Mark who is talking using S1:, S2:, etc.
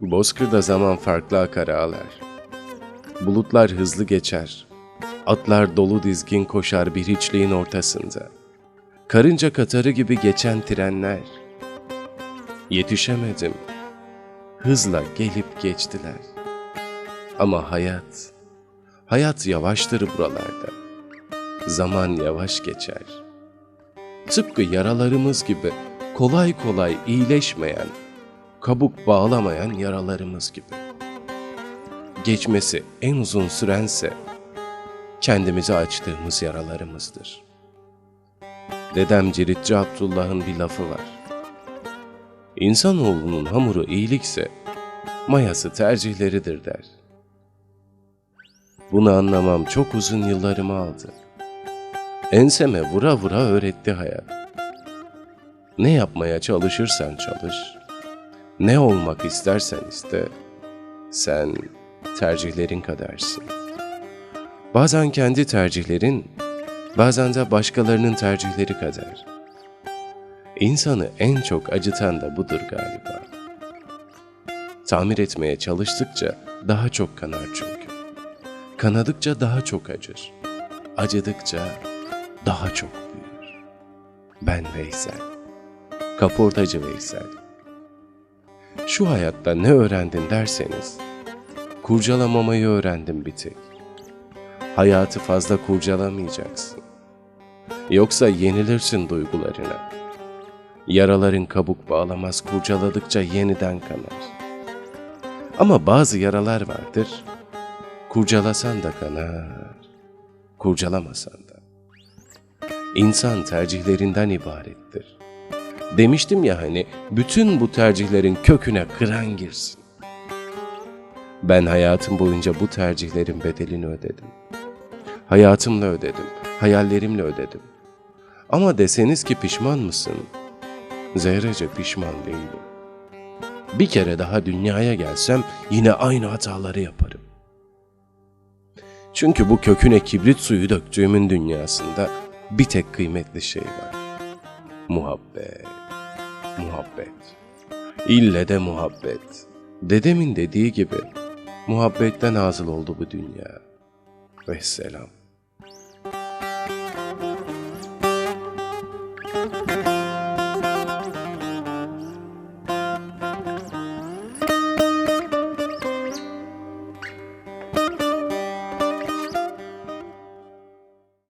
S1: Bozkırda zaman farklı akar ağlar. Bulutlar hızlı geçer. Atlar dolu dizgin koşar bir hiçliğin ortasında. Karınca katarı gibi geçen trenler. Yetişemedim. Hızla gelip geçtiler. Ama hayat, hayat yavaştır buralarda. Zaman yavaş geçer. Tıpkı yaralarımız gibi kolay kolay iyileşmeyen, kabuk bağlamayan yaralarımız gibi. Geçmesi en uzun sürense kendimize açtığımız yaralarımızdır. Dedem Ciritçi Abdullah'ın bir lafı var. İnsanoğlunun hamuru iyilikse mayası tercihleridir der. Bunu anlamam çok uzun yıllarımı aldı. Enseme vura vura öğretti hayat. Ne yapmaya çalışırsan çalış, ne olmak istersen iste, sen tercihlerin kadersin. Bazen kendi tercihlerin, bazen de başkalarının tercihleri kader. İnsanı en çok acıtan da budur galiba. Tamir etmeye çalıştıkça daha çok kanar çünkü. Kanadıkça daha çok acır. Acıdıkça daha çok büyür. Ben Veysel. Kaportacı Veysel. Şu hayatta ne öğrendin derseniz, kurcalamamayı öğrendim bir tek. Hayatı fazla kurcalamayacaksın. Yoksa yenilirsin duygularına. Yaraların kabuk bağlamaz kurcaladıkça yeniden kanar. Ama bazı yaralar vardır, kurcalasan da kanar, kurcalamasan da. İnsan tercihlerinden ibarettir. Demiştim ya hani bütün bu tercihlerin köküne kıran girsin. Ben hayatım boyunca bu tercihlerin bedelini ödedim. Hayatımla ödedim, hayallerimle ödedim. Ama deseniz ki pişman mısın? Zerrece pişman değilim. Bir kere daha dünyaya gelsem yine aynı hataları yaparım. Çünkü bu köküne kibrit suyu döktüğümün dünyasında bir tek kıymetli şey var. Muhabbet, muhabbet. İlle de muhabbet. Dedemin dediği gibi muhabbetten hasıl oldu bu dünya. Vesselam.